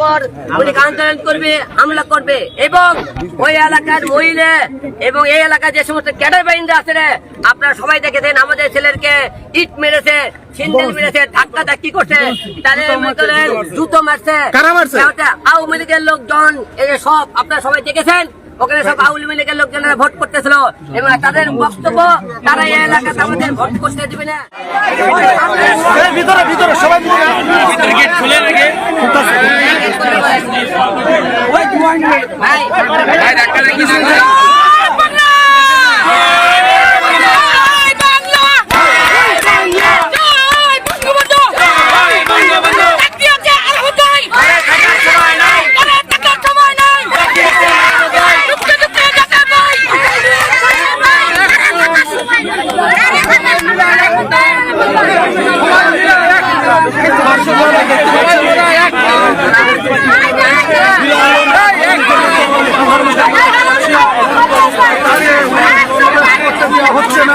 পর উনি আন্দোলন করবে হামলা করবে এবং ওই এলাকার মহিলা এবং এই এলাকার যে সমস্ত ক্যাডার বাহিনীরা আছে রে, আপনারা সবাই দেখেছেন আমাদের ছেলেরকে ইট মেরেছে মেরেছে ধাক্কা ধাক্কি করছে? তাদের জুতো মারছে। কারা মারছে? তাহলে আওয়ামী লীগের লোকজন এই যে সব আপনারা সবাই দেখেছেন? ওখানে সব আওয়ামী লীগের লোকজনেরা ভোট করতেছিল এবং তাদের বক্তব্য তারা এই এলাকাতে আমাদের ভোট করতে দিবে না। ভিতরে ভিতরে সবাই ভাই হচ্ছে না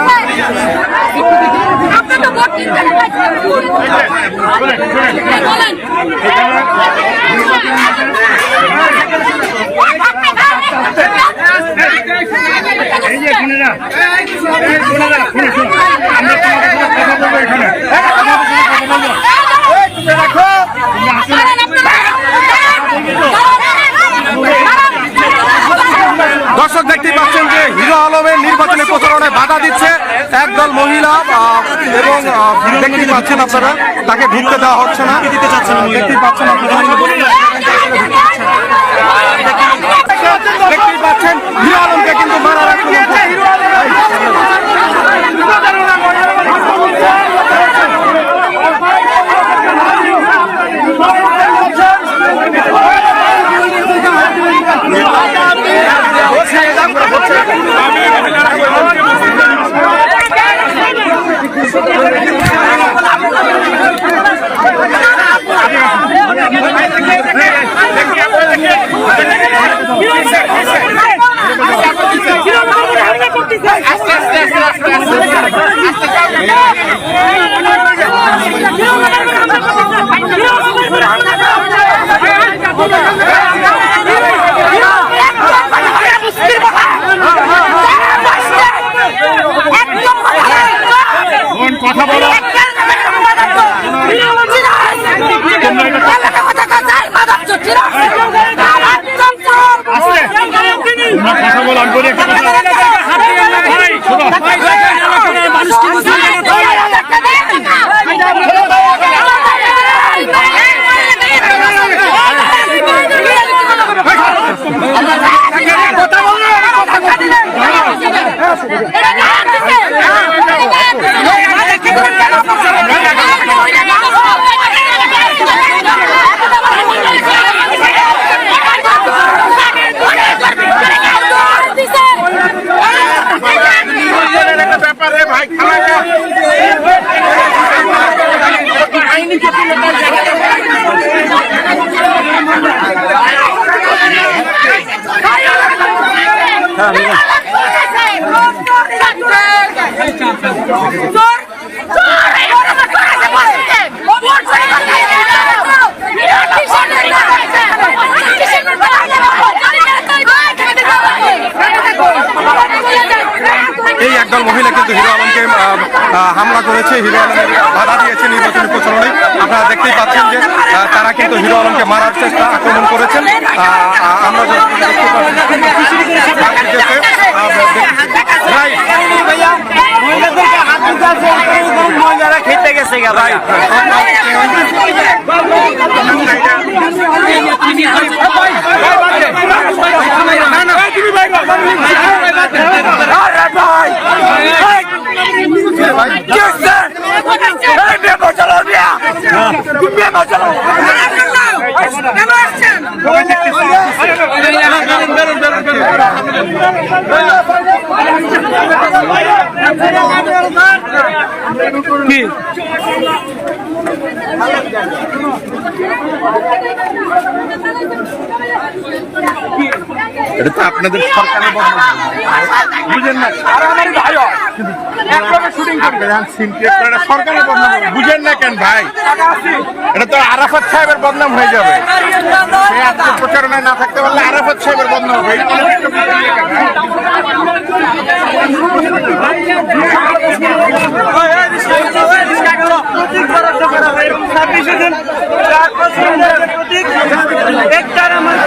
আপনি তো ভোট দিতে বলেন এই যে খুনেরা এই খুনেরা খুনে শুন আমরা তোমাদের সাথে কথা বলব এখানে রাখো দর্শক দেখতে পাচ্ছেন যে হিরো আলমের নির্বাচনী প্রচারণায় বাধা দিচ্ছে একদল মহিলা এবং দেখতে পাচ্ছেন আপনারা, তাকে ঢুকতে দেওয়া হচ্ছে না। দেখতেই পাচ্ছেন আপনারা। দেখতেই পাচ্ছেন হিরো কিন্তু মারার আক্রমণ বলো আমি বলি এই একদল মহিলা কিন্তু হিরো আলমকে হামলা করেছে। হিরো আলমের বাধা দিয়েছে নির্বাচনী প্রচারণায় আপনারা দেখতেই পাচ্ছেন যে তারা কিন্তু হিরো আলমকে মারার চেষ্টা আক্রমণ করেছেন। আমরা মহিলারা খেতে গেছে ভাই এটা তো আপনাদের সরকারের বুঝেন না? আর আমার ভাই একভাবে শুটিং করবে। সরকারের বুঝেন না কেন ভাই? এটা তো আরাফাত সাহেবের বদনাম হয়ে যাবে সে আজকে প্রচারণায় না থাকতে পারলে আরাফাত সাহেবের বদনাম হবে এই politics টা বুঝেন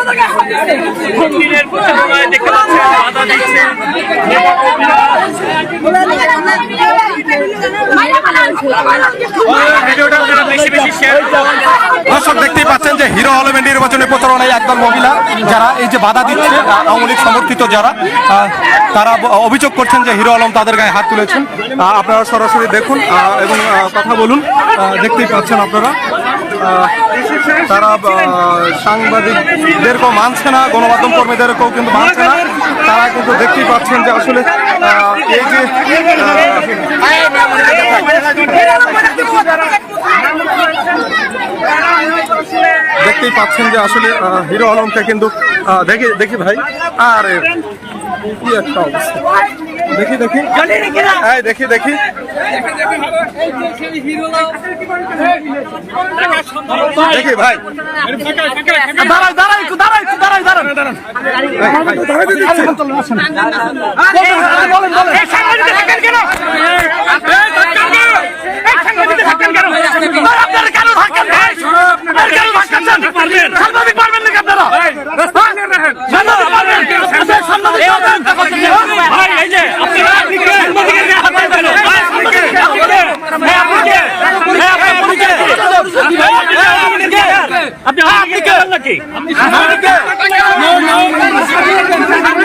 না কেন? মন্দিরের প্রচারণায় দেখতে পাচ্ছেন বাধা দিচ্ছে ভিডিওটা আপনারা বেশি বেশি শেয়ার করুন দর্শক দেখতেই পাচ্ছেন যে হিরো আলমের নির্বাচনী প্রচারণায় একদল মহিলা যারা এই যে বাধা দিচ্ছে আওয়ামী লীগ সমর্থিত যারা তারা অভিযোগ করছেন যে হিরো আলম তাদের গায়ে হাত তুলেছেন। আপনারা সরাসরি দেখুন এবং কথা বলুন দেখতেই পাচ্ছেন আপনারা। তারা সাংবাদিকদেরকেও মানছে না, গণমাধ্যম কর্মীদেরকেও কিন্তু মানছে না। তারা কিন্তু দেখতেই পাচ্ছেন যে আসলে এই যে দেখতেই পাচ্ছেন যে আসলে হিরো আলমকে কিন্তু দেখি দেখি ভাই। আরে কি একটা অবস্থা। দেখি দেখি। হ্যাঁ দেখি দেখি। দেখি ভাই। দাঁড়াই দাঁড়াই দাঁড়াই দাঁড়াই দাঁড়ান দাঁড়ান ভাই এই যে আপনারা সাংবাদিকের গায়ে হাত দেন কেন? ভাই, সাংবাদিকের গায়ে হাত দেন। ভাই, আপনি কে? ভাই, আপনার পরিচয় কি? ভাই, আপনি কে? আপনি আপনি কে নাকি আপনি কে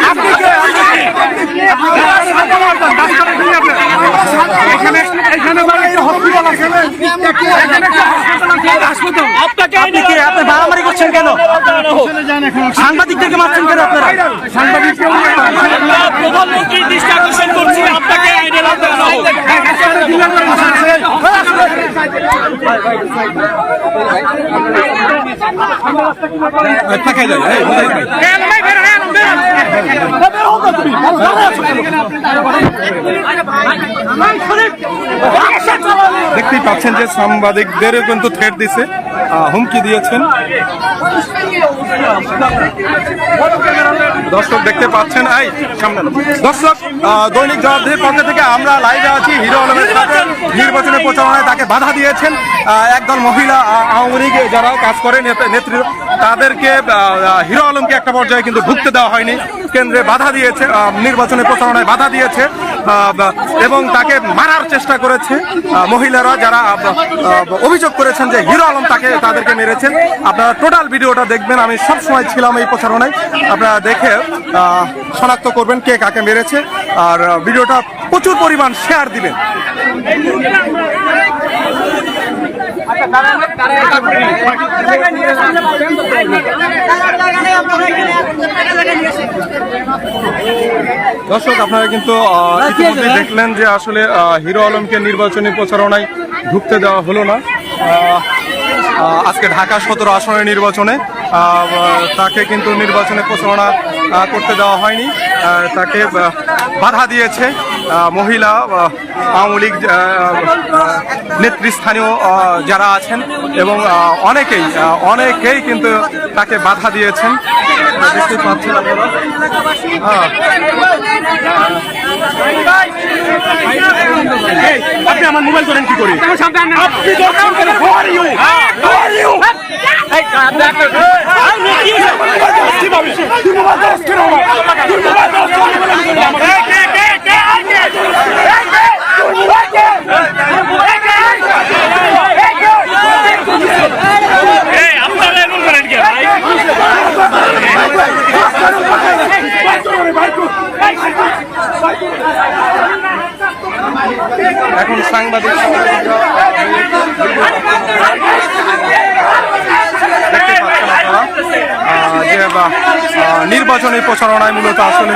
আপনাকে আপনি মারামারি করছেন কেন সাংবাদিকদেরকে মারছেন কেন আপনারা প্রধানমন্ত্রীর দৃষ্টি আকর্ষণ করছি আপনাকে লাগবে থাকে যায় এই, বুঝাই দিই। দেখতেই পাচ্ছেন যে সাংবাদিকদেরও কিন্তু থ্রেট দিছে। হুমকি দিয়েছেন। দর্শক দেখতে পাচ্ছেন এই সামনে। দর্শক দৈনিক জবাবদিহির পক্ষ থেকে আমরা লাইভে আছি। হিরো আলমের সাথে নির্বাচনের প্রচারণায় তাকে বাধা দিয়েছেন। একদল মহিলা আওয়ামী লীগ যারা কাজ করে নেত্রী তাদেরকে হিরো আলমকে একটা পর্যায়ে কিন্তু ঢুকতে দেওয়া হয়নি। কেন্দ্রে বাধা দিয়েছে আহ, নির্বাচনের প্রচারণায় বাধা দিয়েছে। এবং তাকে মারার চেষ্টা করেছে মহিলারা যারা অভিযোগ করেছেন যে হিরো আলম তাকে, তাদেরকে মেরেছেন। আপনারা টোটাল ভিডিওটা দেখবেন, আমি সব সময় ছিলাম এই প্রচারণায়। আপনারা দেখে শনাক্ত করবেন কে কাকে মেরেছে, আর ভিডিওটা প্রচুর পরিমাণ শেয়ার দিবেন। দর্শক, আপনারা কিন্তু দেখলেন যে আসলে হিরো আলমকে নির্বাচনী প্রচারণায় ঢুকতে দেওয়া হলো না। আজকে ঢাকা সতেরো আসনের নির্বাচনে তাকে কিন্তু নির্বাচনে প্রচারণা করতে দেওয়া হয়নি। তাকে বাধা দিয়েছে। মহিলা আওয়ামী লীগ নেতৃস্থানীয় যারা আছেন এবং অনেকেই অনেকেই কিন্তু তাকে বাধা দিয়েছেন দেখতে পাচ্ছেন আপনারা আপনি আমার মোবাইল করেন কি করে আপনি এখন সাংবাদিক যে নির্বাচনী প্রচারণায় মূলত আসলে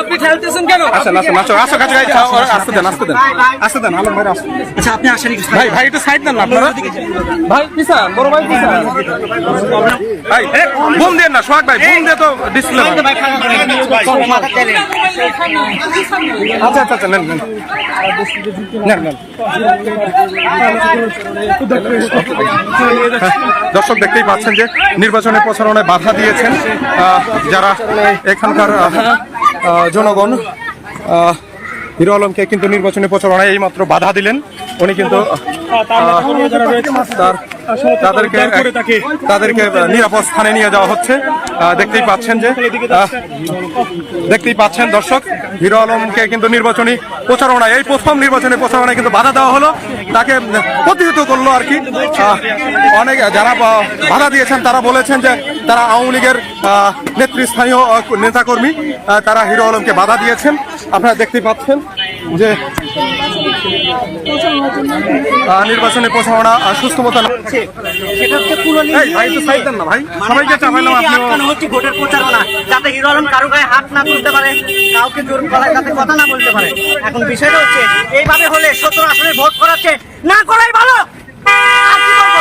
আপনি খেলতেছেন কেন? আসতে দেন আসতে দেন। আসতে দেন আলম ভাই আচ্ছা আপনি আসেন ভাই ভাই একটু সাইড দেন না আপনারা। ভাই পিছান বড় ভাই পিছান ভাই বুম দেন না সোহাগ ভাই বুম দিয়ে তো ডিসপ্লে আচ্ছা আচ্ছা আচ্ছা নেন নেন। নেন নেন। দর্শক দেখতেই পাচ্ছেন যে নির্বাচনের প্রচারণায় বাধা দিয়েছেন যারা এখানকার জনগণ হিরো আলমকে কিন্তু নির্বাচনী প্রচারণায় এইমাত্র বাধা দিলেন। উনি কিন্তু তার- তাদেরকে তাদেরকে নিরাপদ স্থানে নিয়ে যাওয়া হচ্ছে। দেখতেই পাচ্ছেন যে দেখতেই পাচ্ছেন দর্শক হিরো আলমকে কিন্তু নির্বাচনী প্রচারণায় এই প্রথম নির্বাচনী প্রচারণায় কিন্তু বাধা দেওয়া হলো। তাকে প্রতিহত করল আর কি। অনেক যারা বাধা দিয়েছেন তারা বলেছেন যে তারা আওয়ামী লীগের নেতৃস্থানীয় নেতাকর্মী তারা হিরো আলমকে বাধা দিয়েছেন। আপনারা দেখতেই পাচ্ছেন যে নির্বাচনী প্রচারণা আহ, সুস্থ মতো না- না ভোটের প্রচারণা যাতে হিরো আলম কারও গায়ে হাত না তুলতে পারে কাউকে জোর গলায় যাতে কথা না বলতে পারে। এখন বিষয়টা হচ্ছে এইভাবে হলে সতেরো আসনে ভোট করাচ্ছে না করাই ভালো! আর কি বলব?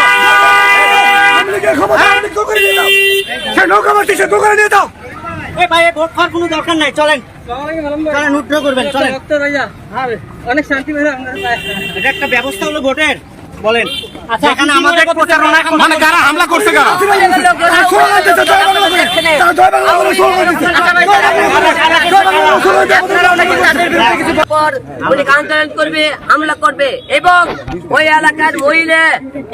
এই ভাই ভোট খাওয়ার কোনো দরকার নাই চলেন। চলেন উঠে করবেন চলেন। অনেক শান্তি এটা একটা ব্যবস্থা হলো ভোটের বলেন। আচ্ছা এখানে আমাদের প্রচারণা এখন মানে কারা হামলা করছে কারা? পর উনি আন্দোলন করবে হামলা করবে এবং ওই এলাকার মহিলা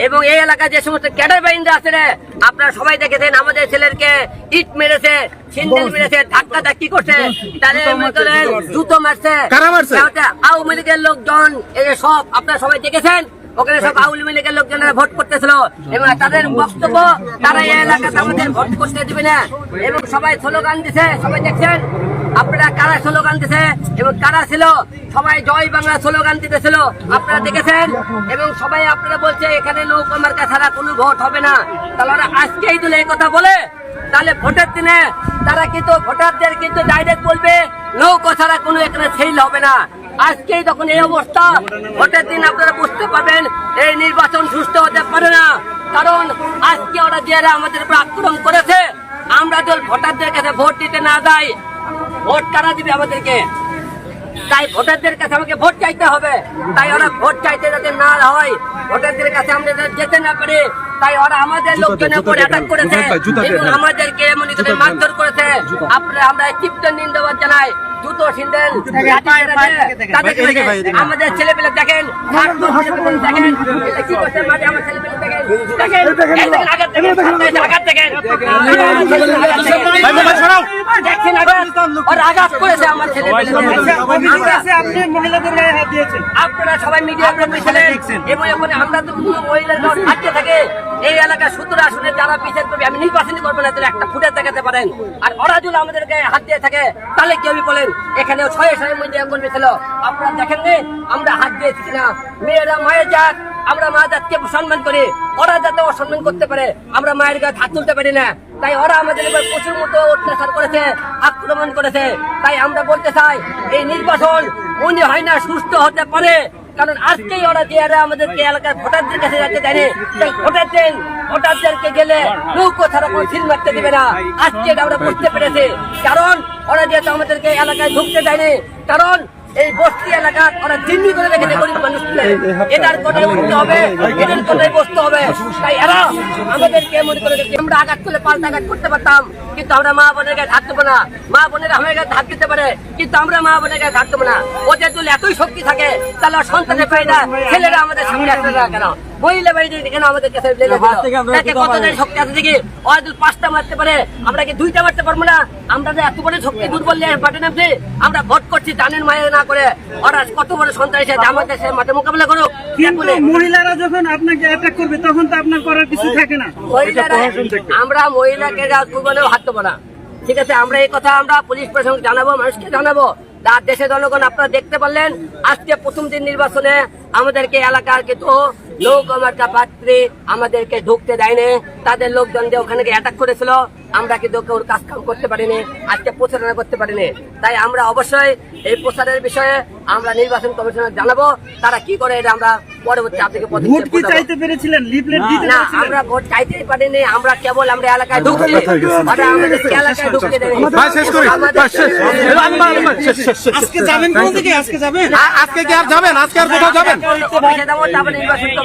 এবং এই এলাকার যে সমস্ত ক্যাডার বাহিনী আছে রে, আপনারা সবাই দেখেছেন আমাদের ছেলেকে ইট মেরেছে সিন্দেল মেরেছে ধাক্কা ধাক্কি করছে তাদের ভিতরে জুতো মারছে। কারা মারছে? এটা আওয়ামী লীগের লোকজন এই সব আপনারা সবাই দেখেছেন ওখানে সব আওয়ামী লীগের লোকজনেরা ভোট করতেছিল এবং তাদের বক্তব্য তারা এই এলাকাতে আমাদের ভোট করতে দিবে না। এবং সবাই স্লোগান দিছে, সবাই দেখছেন? আপনারা কারা স্লোগান দিছে এবং কারা ছিল? সবাই জয় বাংলা স্লোগান দিতেছিল। আপনারা দেখেছেন? এবং সবাই আপনারা বলছে, এখানে নৌকা মার্কা ছাড়া কোনো ভোট হবে না। তাহলে আজকেই তুলে এই কথা বলে, তাহলে ভোটের দিনে তারা কিন্তু ভোটারদের কিন্তু ডাইরেক্ট বলবে, নৌকা ছাড়া কোনো এখানে সেল হবে না। আজকেই তখন এই অবস্থা। ভোটের দিন আপনারা বুঝতে পারবেন, এই নির্বাচন সুস্থ হতে পারে না। কারণ আজকে ওরা যারা আমাদের উপর আক্রমণ করেছে, আমরা যদি ভোটারদের কাছে ভোট দিতে না যাই, ভোট কারা দিবে আমাদেরকে? তাই ভোটারদের কাছে আমাকে ভোট চাইতে হবে। তাই ওরা ভোট চাইতে যাতে না হয়, ভোটারদের কাছে আমরা যেতে না পারি তাই ওরা আমাদের লোকজনের উপর অ্যাটাক করেছে। এবং আমাদেরকে মনে করে মারধর করেছে। আপনারা আমরা তীব্র নিন্দাবাদ জানাই। জুতো তাদেরকে আমাদের ছেলে পেলে দেখেন। দেখেন কি করছে? মাঝে আমার ছেলে দেখেন দেখেন এই দেখেন দেখেন দেখেন আপনারা সবাই মিডিয়া এবং আমরা তো থাকে। এলাকার সত্তর আসনে যারা বিচার করবে আমি করব না তাহলে একটা ফুটে দেখাতে পারেন। আর ওরা যদি আমাদের গায়ে হাত দিয়ে থাকে তাহলে কি আমি বলেন? এখানে ছয় ছয় মিডিয়া কর্মী ছিল। আপনারা দেখেননি? আমরা হাত দিয়েছি কিনা? মেয়েরা মায়ের জাত আমরা মা জাতকে সম্মান করি, ওরা যাতে অসম্মান করতে পারে, আমরা মায়ের গায়ে হাত তুলতে পারি না। তাই ওরা আমাদের উপর প্রচুর মতো অত্যাচার করেছে, আক্রমণ করেছে। তাই আমরা বলতে চাই, এই নির্বাচন উনি হয় না সুস্থ হতে পারে। কারণ আজকেই ওরা যে আমাদেরকে এলাকার ভোটারদের কাছে যাতে দেয়নি তাই ভোটার ভোটারদেরকে গেলে নৌকো ছাড়া কোনো সিল মারতে দিবে না। আজকে এটা আমরা বুঝতে পেরেছি। কারণ ওরা যেহেতু আমাদেরকে এলাকায় ঢুকতে দেয়নি, কারণ এই বস্তি এলাকা ওরা জিম্মি করে রেখেছে গরিব মানুষকে এটার উঠতে হবে এটার বসতে হবে। তাই এরা আমাদেরকে মনে করে যে আমরা আঘাত করলে পাল্টা আঘাত করতে পারতাম কিন্তু আমরা মা বোনের গায়ে দেবো না। মা বোনের আমাদের গায়ে দিতে পারে কিন্তু আমরা মা বোনের গায়ে দেবো না। ওদের যদি এতই শক্তি থাকে তাহলে সন্তানের ছেলেরা আমাদের সামনে আসবে না কেন? মহিলা বাড়িতে কেন আমাদের কাছে তাকে কতদিন শক্তি আছে দেখি? হয়তো পাঁচটা মারতে পারে আমরা কি দুইটা মারতে পারব না? আমরা যে এত বড় শক্তি দুর্বল নিয়ে মাঠে নামছি আমরা ভোট করছি জানেন মায়ের না করে। ওরা কত বড় সন্ত্রাসী আছে আমাদের সে মাঠে মোকাবিলা করুক। মহিলারা যখন আপনাকে অ্যাটাক করবে তখন তো আপনার করার কিছু থাকে না। মহিলারা আমরা মহিলাকে হাত দেবো না। ঠিক আছে আমরা এই কথা আমরা পুলিশ প্রশাসন জানাব মানুষকে জানাব। তার দেশে জনগণ আপনারা দেখতে পারলেন আজকে প্রথম দিন নির্বাচনে আমাদেরকে এলাকার কিন্তু লোক একটা পাত্রী আমাদেরকে ঢুকতে দেয়নি। তাদের লোকজন দিয়ে ওখানে অ্যাটাক করেছিল আমরা কিন্তু ওর কাজ কাম করতে পারিনি আজকে প্রচারণা করতে পারিনি। তাই আমরা অবশ্যই এই প্রচারের বিষয়ে আমরা নির্বাচন কমিশনার জানাব তারা কি করে এটা আমরা পরবর্তী আপনাকে ভোট পদক্ষেপ কি চাইতে পেরেছিলেন? লিফলেট দিতে না আমরা ভোট চাইতেই পারিনি আমরা কেবল আমরা এলাকায় ঢুকছি। ওরা আমাদের এলাকায় ঢুকতে দেয়নি। ভাই, শেষ করি। ভাই, শেষ। আজকে যাবেন কোন দিকে? আজকে যাবেন? আজকে কি আর যাবেন? আজকে আর কোথাও যাবেন? নির্বাচন